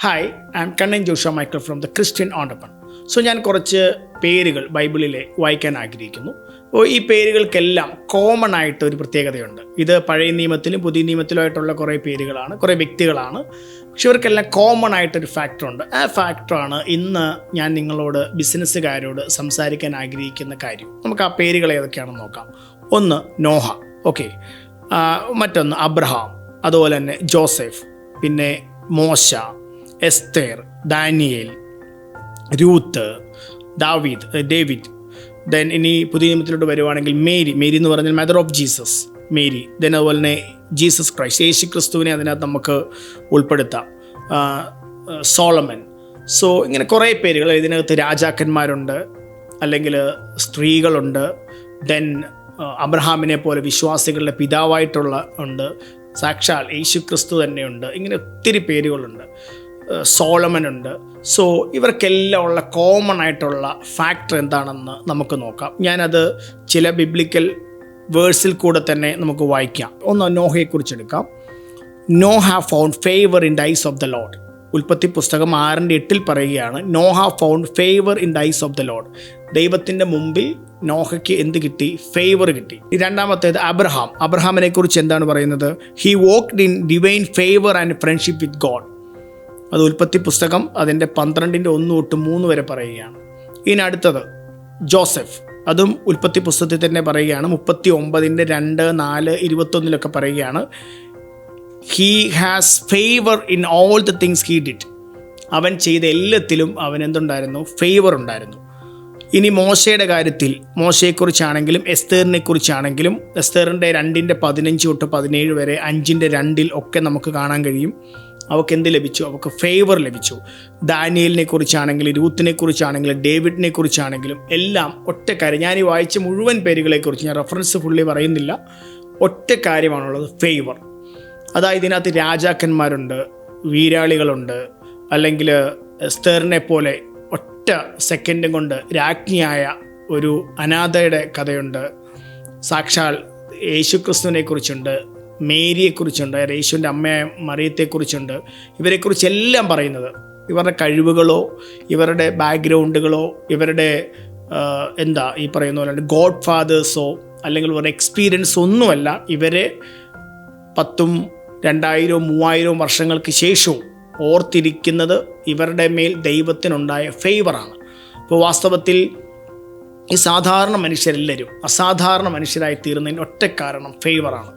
Hi I am Kannan ജോഷ Michael from the Christian ഓണ്ടപ്പൺ so ഞാൻ കുറച്ച് പേരുകൾ ബൈബിളിലെ വായിക്കാൻ ആഗ്രഹിക്കുന്നു. ഈ പേരുകൾക്കെല്ലാം കോമൺ ആയിട്ട് ഒരു പ്രത്യേകതയുണ്ട്. ഇത് പഴയ നിയമത്തിലും പുതിയ നിയമത്തിലുമായിട്ടുള്ള കുറേ പേരുകളാണ് കുറേ വ്യക്തികളാണ്. പക്ഷെ ഇവർക്കെല്ലാം കോമൺ ആയിട്ടൊരു ഫാക്ടറുണ്ട് ആ ഫാക്ടറാണ് ഇന്ന് ഞാൻ നിങ്ങളോട് ബിസിനസ്സുകാരോട് സംസാരിക്കാൻ ആഗ്രഹിക്കുന്ന കാര്യം. നമുക്ക് ആ പേരുകൾ ഏതൊക്കെയാണെന്ന് നോക്കാം. ഒന്ന് നോഹ. ഓക്കെ മറ്റൊന്ന് അബ്രഹാം. അതുപോലെ തന്നെ ജോസഫ്. പിന്നെ മോശ. എസ്തേർ ഡാനിയേൽ രൂത്ത് ദാവീദ് ഡേവിഡ്. ദെൻ ഇനി പുതിയ നിയമത്തിലോട്ട് വരുവാണെങ്കിൽ മേരി. മേരി എന്ന് പറഞ്ഞാൽ mother of Jesus Mary. Then അതുപോലെ തന്നെ ജീസസ് ക്രൈസ്റ്റ് യേശു ക്രിസ്തുവിനെ അതിനകത്ത് നമുക്ക് ഉൾപ്പെടുത്താം. സോളമൻ. സോ ഇങ്ങനെ കുറേ പേരുകൾ ഇതിനകത്ത് രാജാക്കന്മാരുണ്ട് അല്ലെങ്കിൽ സ്ത്രീകളുണ്ട്. ദെൻ അബ്രഹാമിനെ പോലെ വിശ്വാസികളുടെ പിതാവായിട്ടുള്ള ഉണ്ട്. സാക്ഷാൽ യേശു ക്രിസ്തു തന്നെയുണ്ട്. ഇങ്ങനെ ഒത്തിരി പേരുകളുണ്ട്. സോളമൻ ഉണ്ട് സോ ഇവർക്കെല്ലാം ഉള്ള കോമൺ ആയിട്ടുള്ള ഫാക്ടർ എന്താണെന്ന് നമുക്ക് നോക്കാം. ഞാനത് ചില ബിബ്ലിക്കൽ വേഴ്സിൽ കൂടെ തന്നെ നമുക്ക് വായിക്കാം. ഒന്ന് നോഹയെക്കുറിച്ച് എടുക്കാം. Noah have found favour in the eyes of the Lord ഉൽപ്പത്തി പുസ്തകം ആറിന്റെ എട്ടിൽ പറയുകയാണ് Noah have found favour in eyes of the Lord ദൈവത്തിന്റെ മുമ്പിൽ നോഹയ്ക്ക് എന്ത് കിട്ടി? ഫേവർ കിട്ടി. രണ്ടാമത്തേത് അബ്രഹാം. അബ്രഹാമിനെ കുറിച്ച് എന്താണ് പറയുന്നത്? He walked in divine favour and friendship with God അത് ഉൽപ്പത്തി പുസ്തകം അതിന്റെ പന്ത്രണ്ടിന്റെ ഒന്ന് തൊട്ട് മൂന്ന് വരെ പറയുകയാണ്. ഇനി അടുത്തത് ജോസഫ്. അതും ഉൽപ്പത്തി പുസ്തകത്തിൽ തന്നെ പറയുകയാണ്. മുപ്പത്തി ഒമ്പതിന്റെ രണ്ട് നാല് ഇരുപത്തൊന്നിലൊക്കെ പറയുകയാണ്. He has favour in all the things he did അവൻ ചെയ്ത എല്ലാത്തിലും അവൻ എന്തുണ്ടായിരുന്നു? ഫേവർ ഉണ്ടായിരുന്നു. ഇനി മോശയുടെ കാര്യത്തിൽ മോശയെക്കുറിച്ചാണെങ്കിലും എസ്തേറിനെ കുറിച്ചാണെങ്കിലും എസ്തേറിന്റെ രണ്ടിന്റെ പതിനഞ്ച് തൊട്ട് പതിനേഴ് വരെ അഞ്ചിന്റെ രണ്ടിൽ ഒക്കെ നമുക്ക് കാണാൻ കഴിയും. അവൾക്ക് എന്ത് ലഭിച്ചു? അവൾക്ക് ഫേവർ ലഭിച്ചു. ദാനിയലിനെ കുറിച്ചാണെങ്കിലും രൂത്തിനെ കുറിച്ചാണെങ്കിലും ഡേവിഡിനെ കുറിച്ചാണെങ്കിലും എല്ലാം ഒറ്റക്കാര്യം ഞാൻ ഈ വായിച്ച മുഴുവൻ പേരുകളെക്കുറിച്ച് ഞാൻ റെഫറൻസ് ഫുള്ളി പറയുന്നില്ല. ഒറ്റ കാര്യമാണുള്ളത് ഫേവർ അതായത് ഇതിനകത്ത് രാജാക്കന്മാരുണ്ട് വീരാളികളുണ്ട് അല്ലെങ്കിൽ എസ്തേറിനെ പോലെ ഒറ്റ സെക്കൻഡും കൊണ്ട് രാജ്ഞിയായ ഒരു അനാഥയുടെ കഥയുണ്ട്. സാക്ഷാൽ യേശുക്രിസ്തുവിനെ കുറിച്ചുണ്ട്. മേരിയെക്കുറിച്ചുണ്ട് യേശുവിന്റെ അമ്മയെ മറിയത്തെക്കുറിച്ചുണ്ട്. ഇവരെക്കുറിച്ചെല്ലാം പറയുന്നത് ഇവരുടെ കഴിവുകളോ ഇവരുടെ ബാക്ക്ഗ്രൗണ്ടുകളോ ഇവരുടെ എന്താ ഈ പറയുന്ന പോലെ ഗോഡ് ഫാദേഴ്സോ അല്ലെങ്കിൽ ഒരു എക്സ്പീരിയൻസ് ഒന്നുമല്ല ഇവരെ പത്തും രണ്ടായിരവും മൂവായിരവും വർഷങ്ങൾക്ക് ശേഷവും ഓർത്തിരിക്കുന്നത് ഇവരുടെ മേൽ ദൈവത്തിനുണ്ടായ ഫേവറാണ് അപ്പോൾ വാസ്തവത്തിൽ ഈ സാധാരണ മനുഷ്യരെല്ലാവരും അസാധാരണ മനുഷ്യരായി തീർന്നതിന് ഒറ്റ കാരണം ഫേവറാണ്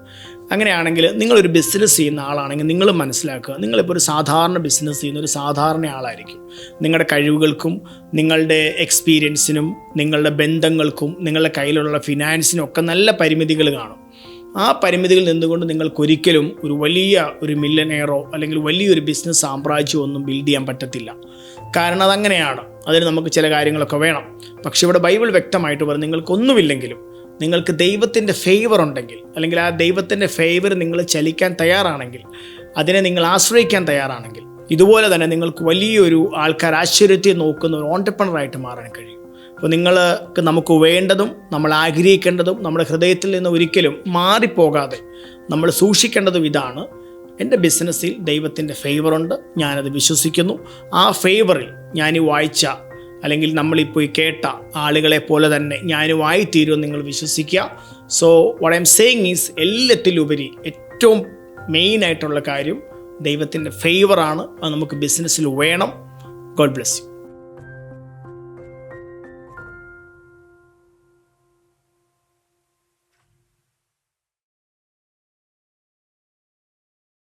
അങ്ങനെയാണെങ്കിൽ നിങ്ങളൊരു ബിസിനസ് ചെയ്യുന്ന ആളാണെങ്കിൽ നിങ്ങൾ മനസ്സിലാക്കുക. നിങ്ങളിപ്പോൾ ഒരു സാധാരണ ബിസിനസ് ചെയ്യുന്ന ഒരു സാധാരണ ആളായിരിക്കും. നിങ്ങളുടെ കഴിവുകൾക്കും നിങ്ങളുടെ എക്സ്പീരിയൻസിനും നിങ്ങളുടെ ബന്ധങ്ങൾക്കും നിങ്ങളുടെ കയ്യിലുള്ള ഫിനാൻസിനും ഒക്കെ നല്ല പരിമിതികൾ കാണും. ആ പരിമിതിയിൽ നിന്നുകൊണ്ട് നിങ്ങൾക്കൊരിക്കലും ഒരു വലിയ ഒരു മില്ലനെയറോ അല്ലെങ്കിൽ വലിയൊരു ബിസിനസ് സാമ്രാജ്യമോ ഒന്നും ബിൽഡ് ചെയ്യാൻ പറ്റത്തില്ല. കാരണം അതങ്ങനെയാണ്. അതിന് നമുക്ക് ചില കാര്യങ്ങളൊക്കെ വേണം. പക്ഷെ ഇവിടെ ബൈബിൾ വ്യക്തമായിട്ട് പറഞ്ഞു നിങ്ങൾക്കൊന്നുമില്ലെങ്കിലും നിങ്ങൾക്ക് ദൈവത്തിന്റെ ഫേവർ ഉണ്ടെങ്കിൽ അല്ലെങ്കിൽ ആ ദൈവത്തിന്റെ ഫേവർ നിങ്ങൾ ചലിക്കാൻ തയ്യാറാണെങ്കിൽ അതിനെ നിങ്ങൾ ആശ്രയിക്കാൻ തയ്യാറാണെങ്കിൽ ഇതുപോലെ തന്നെ നിങ്ങൾക്ക് വലിയൊരു ആൾക്കാർ ആശ്ചര്യത്തെ നോക്കുന്ന ഒരു ഓണ്ടർപ്രണറായിട്ട് മാറാൻ കഴിയും. അപ്പോൾ നിങ്ങൾക്ക് നമുക്ക് വേണ്ടതും നമ്മൾ ആഗ്രഹിക്കേണ്ടതും നമ്മുടെ ഹൃദയത്തിൽ നിന്ന് ഒരിക്കലും മാറിപ്പോകാതെ നമ്മൾ സൂക്ഷിക്കേണ്ടതും ഇതാണ്. എന്റെ ബിസിനസ്സിൽ ദൈവത്തിന്റെ ഫേവറുണ്ട് ഞാനത് വിശ്വസിക്കുന്നു. ആ ഫേവറിൽ ഞാൻ ഈ വായിച്ച അല്ലെങ്കിൽ നമ്മളിപ്പോൾ ഈ കേട്ട ആളുകളെ പോലെ തന്നെ ഞാനും തീരുമെന്ന് നിങ്ങൾ വിശ്വസിക്കുക. So what I am saying is എല്ലാത്തിലുപരി ഏറ്റവും മെയിൻ ആയിട്ടുള്ള കാര്യം ദൈവത്തിന്റെ ഫേവറാണ് അത് നമുക്ക് ബിസിനസ്സിൽ വേണം. God bless you